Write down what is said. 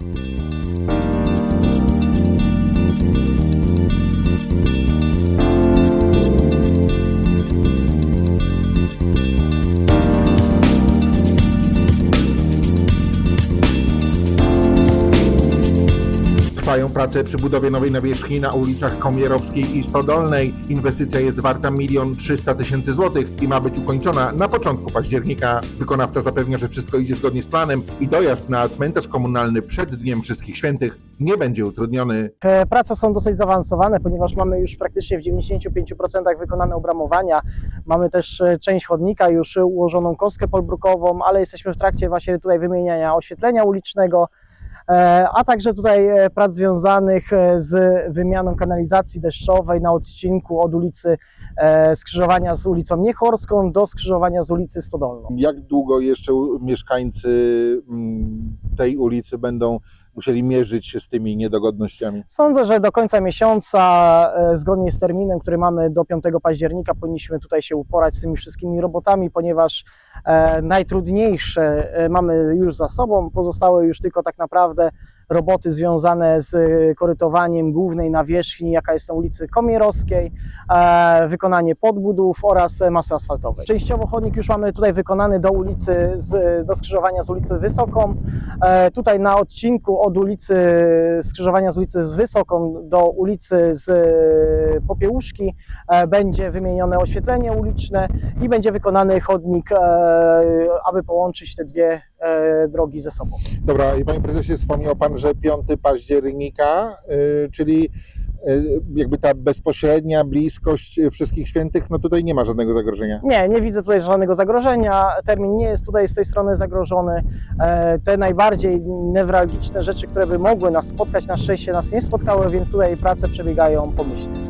Thank you. Trwają prace przy budowie nowej nawierzchni na ulicach Komierowskiej i Stodolnej. Inwestycja jest warta 1 300 tysięcy złotych i ma być ukończona na początku października. Wykonawca zapewnia, że wszystko idzie zgodnie z planem i dojazd na cmentarz komunalny przed Dniem Wszystkich Świętych nie będzie utrudniony. Prace są dosyć zaawansowane, ponieważ mamy już praktycznie w 95% wykonane obramowania. Mamy też e, część chodnika, już ułożoną kostkę polbrukową, ale jesteśmy w trakcie właśnie tutaj wymieniania oświetlenia ulicznego, a także tutaj e, prac związanych e, z wymianą kanalizacji deszczowej na odcinku od ulicy e, skrzyżowania z ulicą Niechorską do skrzyżowania z ulicy Stodolną. Jak długo jeszcze mieszkańcy mm, tej ulicy będą musieli mierzyć się z tymi niedogodnościami? Sądzę, że do końca miesiąca, e, zgodnie z terminem, który mamy do 5 października, powinniśmy tutaj się uporać z tymi wszystkimi robotami, ponieważ e, najtrudniejsze e, mamy już za sobą. Pozostałe już tylko tak naprawdę roboty związane z e, korytowaniem głównej nawierzchni, jaka jest na ulicy Komierowskiej, e, wykonanie podbudów oraz e, masy asfaltowej. Częściowo chodnik już mamy tutaj wykonany do ulicy, z, do skrzyżowania z ulicy Wysoką. Tutaj na odcinku od ulicy skrzyżowania z ulicy z Wysoką do ulicy z Popiełuszki będzie wymienione oświetlenie uliczne i będzie wykonany chodnik, aby połączyć te dwie drogi ze sobą. Dobra, i panie prezesie, wspomniał pan, że 5 października, y, czyli y, jakby ta bezpośrednia bliskość y, wszystkich świętych, no tutaj nie ma żadnego zagrożenia. Nie, nie widzę tutaj żadnego zagrożenia. Termin nie jest tutaj z tej strony zagrożony. E, Te najbardziej newralgiczne rzeczy, które by mogły nas spotkać, na szczęście nas nie spotkały, więc tutaj prace przebiegają pomyślnie.